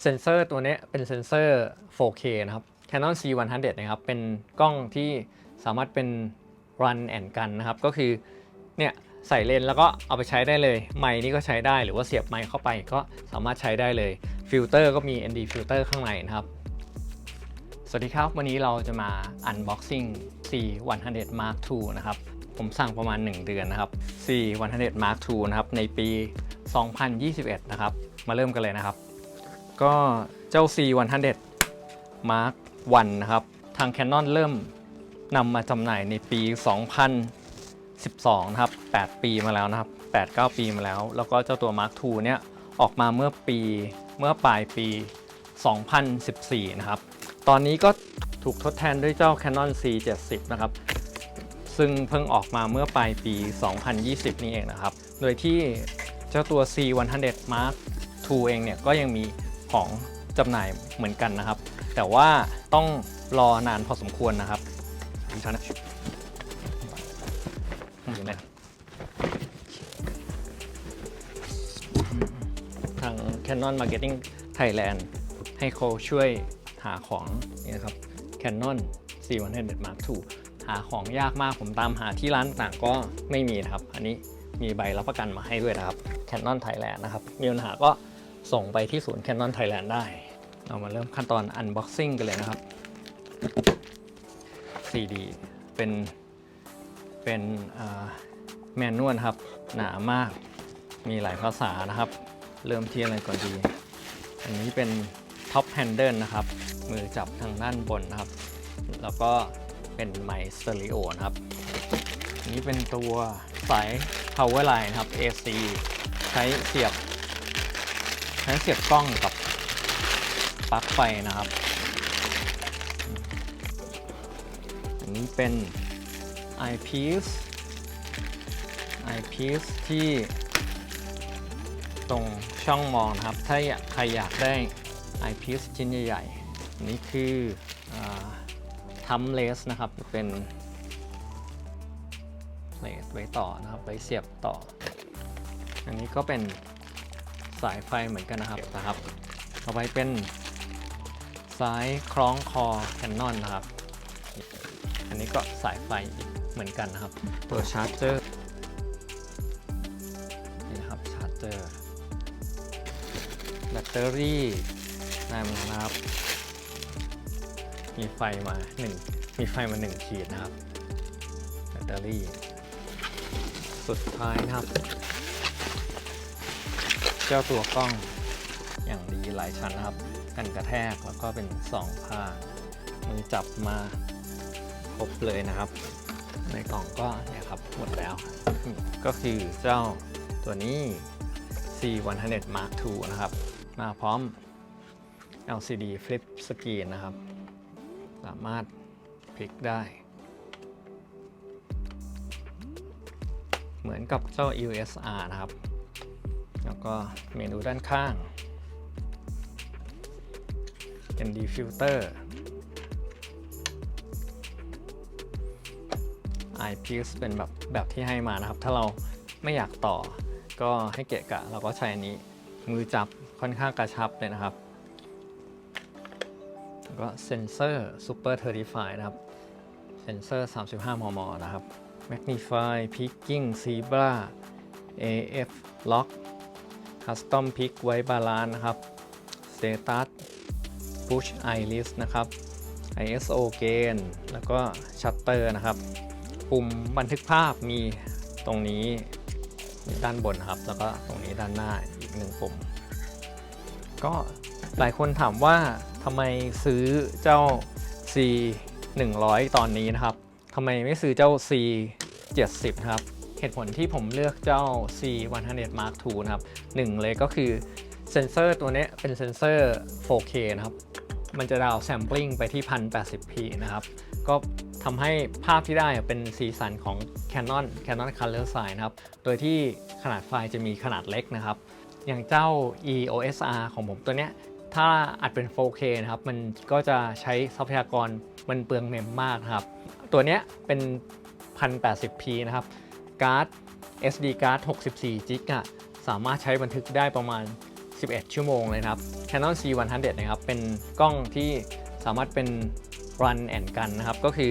เซนเซอร์ตัวนี้เป็นเซนเซอร์ 4K นะครับ Canon C100 นะครับ เป็นกล้องที่สามารถเป็น run and gun นะครับ ก็คือ เนี่ยใส่เลนส์แล้วก็เอาไปใช้ได้เลย ไมค์นี่ก็ใช้ได้หรือว่าเสียบไมค์เข้าไปก็สามารถใช้ได้เลย ฟิลเตอร์ก็มี ND ฟิลเตอร์ข้างในนะครับ สวัสดีครับ วันนี้เราจะมา unboxing C100 Mark II นะครับ ผมสั่งประมาณ 1 เดือนนะครับ C100 Mark II นะครับ ในปี 2021 นะครับ มาเริ่มกันเลยนะครับ ก็เจ้า C100 Mark I นะครับ ทาง Canon เริ่มนำมาจำหน่ายในปี 2012 นะครับ 8 ปีมาแล้วนะครับ 8-9 ปีมาแล้ว แล้วก็เจ้าตัว Mark II เนี่ยออกมาเมื่อปีเมื่อปลายปี 2014 นะครับ ตอนนี้ก็ถูกทดแทนด้วยเจ้า Canon C70 นะครับ ซึ่งเพิ่งออกมาเมื่อปลายปี 2020 นี่เองนะครับ โดยที่เจ้าตัว C100 Mark II เองเนี่ยก็ยังมี ของจำหน่ายเหมือนกันนะครับ แต่ว่าต้องรอนานพอสมควรนะครับดิฉันนะอยู่ไหนทาง Canon Marketing Thailand ให้เขาช่วยหาของนี่นะครับ Canon C100 Mark II หาของยากมากผมตามหาที่ร้านต่างก็ไม่มีนะครับ อันนี้มีใบรับประกันมาให้ด้วยนะครับ Canon Thailand นะครับ มีปัญหาก็ ส่งไปที่ศูนย์ Canon Thailand ได้ เรามาเริ่มขั้นตอน unboxing กันเลยนะครับ CD เป็นเป็นแมนนวลครับ หนามากมีหลายภาษานะครับ เริ่มที่อะไรก่อนดี อันนี้เป็นท็อปแฮนเดิลนะครับ มือจับทางด้านบนนะครับ แล้วก็เป็นไมค์สเตอริโอนะครับอันนี้เป็นตัวสาย power line นะครับ AC ใช้เสียบ ช้เสียบกล้องกับปลั๊กไฟนะครับ อันนี้เป็น eyepiece eyepiece ที่ตรงช่องมองนะครับ ถ้าใครอยากได้ eyepiece ชิ้นใหญ่ๆอันนี้คือทัมเลสนะครับ เป็นเลสไว้ต่อนะครับ ไว้เสียบต่อ อันนี้ก็เป็น สายไฟเหมือนกันนะครับนะครับ ต่อไปเป็นสายคล้องคอแคนนอนนะครับ อันนี้ก็สายไฟเหมือนกันนะครับ ตัวชาร์จเจอร์นี่นะครับชาร์จเจอร์แบตเตอรี่ได้มาแล้วนะครับ มีไฟมา1มีไฟมา1ขีดนะครับแบตเตอรี่ สุดท้ายนะครับ เจ้าตัวกล้องอย่างดีหลายชั้นนะครับ กันกระแทกแล้วก็เป็นสองผ้ามือจับมาครบเลยนะครับ ในกล่องก็เนี่ยครับหมดแล้ว ก็คือเจ้าตัวนี้ C100 Mark II นะครับ มาพร้อม LCD Flip Screen นะครับ สามารถพลิกได้ เหมือนกับเจ้า USR นะครับ แล้วก็เมนูด้านข้าง ND filter eyepiece เป็นแบบแบบที่ให้มานะครับ ถ้าเราไม่อยากต่อก็ให้เกะกะ เราก็ใช้อันนี้มือจับค่อนข้างกระชับเลยนะครับ แล้วก็เซนเซอร์ Super 35นะครับ เซนเซอร์ 35 มม นะครับ Magnify Picking Zebra AF Lock Custom Pick ไว้บาลานนะครับ Status Push Iris นะครับ ISO Gain แล้วก็ Shutter นะครับ ปุ่มบันทึกภาพมีตรงนี้ด้านบนครับ แล้วก็ตรงนี้ด้านหน้าอีกหนึ่งปุ่ม ก็หลายคนถามว่าทำไมซื้อเจ้า C 100 ตอนนี้นะครับทำไมไม่ซื้อเจ้า C 70นะครับ เหตุผลที่ผมเลือกเจ้า C 100 Mark II นะครับหนึ่งเลยก็คือเซนเซอร์ตัวนี้เป็นเซนเซอร์ 4K นะครับ มันจะดาวแซมปลิ้งไปที่ 1080p นะครับ ก็ทำให้ภาพที่ได้เป็นสีสันของ Canon Canon Color Sign นะครับ โดยที่ขนาดไฟล์จะมีขนาดเล็กนะครับ อย่างเจ้า EOSR ของผมตัวเนี้ย ถ้าอัดเป็น 4K นะครับ มันก็จะใช้ทรัพยากรมันเปลืองเมมมากครับ ตัวเนี้ยเป็น 1080p นะครับ การ์ด SD card 64 g b อะสามารถใช้บันทึกได้ประมาณ 11 ชั่วโมงเลยครับ Canon C100 นะครับ เป็นกล้องที่สามารถเป็น run and gun นะครับ ก็คือ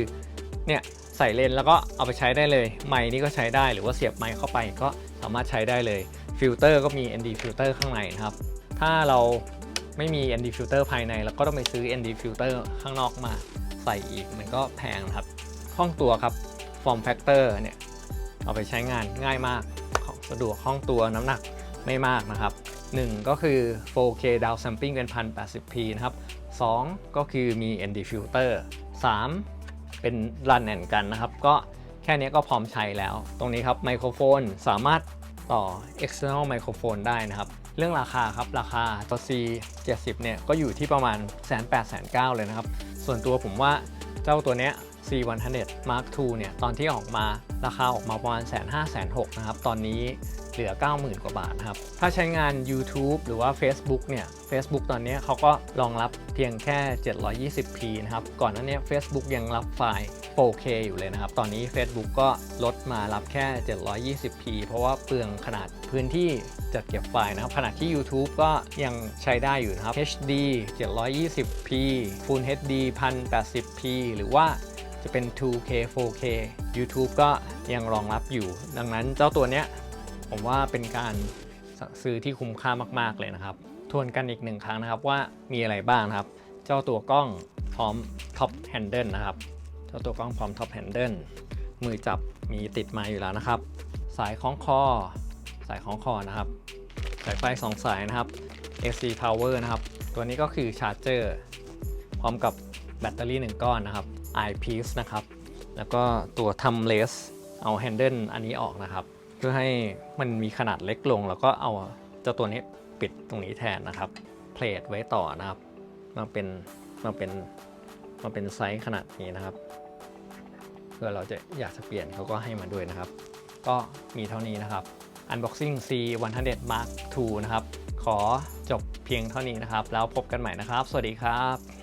เนี่ยใส่เลนแล้วก็เอาไปใช้ได้เลย ไมค์นี่ก็ใช้ได้ หรือว่าเสียบไมค์เข้าไปก็สามารถใช้ได้เลย ฟิลเตอร์ก็มี ND ฟิลเตอร์ข้างในนะครับ ถ้าเราไม่มี ND ฟิลเตอร์ภายในเราก็ต้องไปซื้อ ND ฟิลเตอร์ข้างนอกมาใส่อีก มันก็แพงนะครับคล่องตัวครับ Form Factor เนี่ย เอาไปใช้งานง่ายมากสะดวกคล่องตัวน้ำหนักไม่มากนะครับ 1 ก็คือ 4K down sampling เป็น 1080p นะครับ 2 ก็คือมี ND filter 3 เป็น run and กันนะครับ ก็แค่นี้ก็พร้อมใช้แล้ว ตรงนี้ครับไมโครโฟนสามารถต่อ external microphone ได้นะครับ เรื่องราคาครับ ราคาตัว C 70เนี่ยก็อยู่ที่ประมาณ 1 8 0 0 0 0เลยนะครับ ส่วนตัวผมว่า จ้าตัวเนี้ย C100 Mark II เนี่ยตอนที่ออกมาราคาออกมาประมาณแสนห้าแสนหกนะครับ ตอนนี้เหลือ 90,000 กว่าบาทนะครับ ถ้าใช้งาน YouTube หรือว่า Facebook เนี่ย Facebook ตอนนี้เขาก็รองรับเพียงแค่ 720p นะครับ ก่อนหน้านี้ Facebook ยังรับไฟล์ 4K อยู่เลยนะครับ ตอนนี้ Facebook ก็ลดมารับแค่ 720p เพราะว่าเปลืองขนาดพื้นที่จัดเก็บไฟล์นะครับขนาดที่ YouTube ก็ยังใช้ได้อยู่นะครับ HD 720p Full HD 1080p หรือว่าจะเป็น 2K 4K YouTube ก็ยังรองรับอยู่ ดังนั้นเจ้าตัวเนี้ยผมว่าเป็นการซื้อที่คุ้มค่ามาก ๆ เลยนะครับ ทวนกันอีกหนึ่งครั้งนะครับว่ามีอะไรบ้างนะครับ เจ้าตัวกล้องพร้อมท็อปแฮนเดิลนะครับ เจ้าตัวกล้องพร้อมท็อปแฮนเดิลมือจับมีติดมาอยู่แล้วนะครับ สายคล้องคอ สายคล้องคอนะครับ สายไฟ2สายนะครับ AC power นะครับ ตัวนี้ก็คือชาร์จเจอร์พร้อมกับแบตเตอรี่ 1 ก้อนนะครับ eyepiece นะครับ แล้วก็ตัวทำเลสเอาแฮนเดิลอันนี้ออกนะครับ เพื่อให้มันมีขนาดเล็กลง แล้วก็เอาเจ้าตัวนี้ปิดตรงนี้แทนนะครับ เพลทไว้ต่อนะครับ มาเป็นมาเป็น มาเป็นไซส์ขนาดนี้นะครับเพื่อเราจะอยากจะเปลี่ยนเขาก็ให้มาด้วยนะครับ ก็มีเท่านี้นะครับ Unboxing C100 Mark II นะครับ ขอจบเพียงเท่านี้นะครับ แล้วพบกันใหม่นะครับ สวัสดีครับ